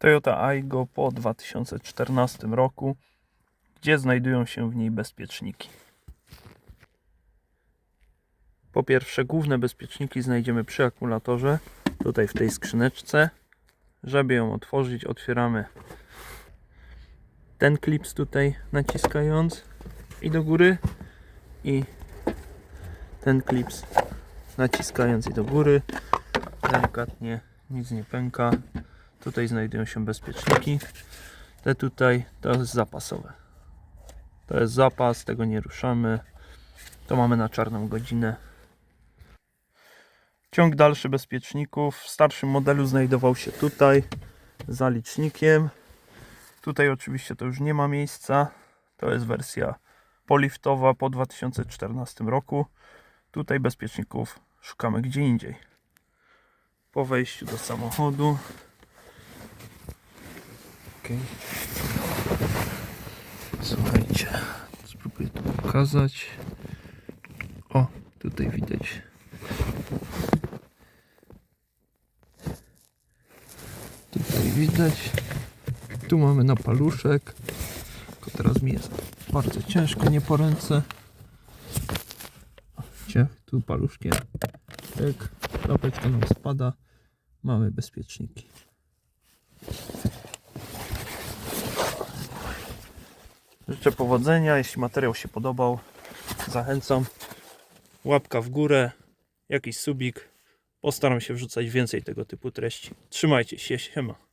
Toyota Aygo po 2014 roku, gdzie znajdują się w niej bezpieczniki. Po pierwsze, główne bezpieczniki znajdziemy przy akumulatorze, tutaj w tej skrzyneczce. Żeby ją otworzyć, otwieramy ten klips tutaj naciskając i do góry i ten klips naciskając i do góry delikatnie nic nie pęka tutaj znajdują się bezpieczniki te tutaj to jest zapasowe to jest zapas, tego nie ruszamy to mamy na czarną godzinę ciąg dalszy bezpieczników w starszym modelu znajdował się tutaj za licznikiem Tutaj oczywiście to już nie ma miejsca. To jest wersja poliftowa po 2014 roku. Tutaj bezpieczników szukamy gdzie indziej. Po wejściu do samochodu. Okay. Słuchajcie, spróbuję to pokazać. O, tutaj widać. Tutaj widać. Tu mamy na paluszek. Tylko teraz mi jest bardzo ciężko, nie po ręce. Widzicie, tu paluszkiem. Tak, klapeczka nam spada. Mamy bezpieczniki. Życzę powodzenia. Jeśli materiał się podobał, zachęcam. Łapka w górę, jakiś subik. Postaram się wrzucać więcej tego typu treści. Trzymajcie się, siema.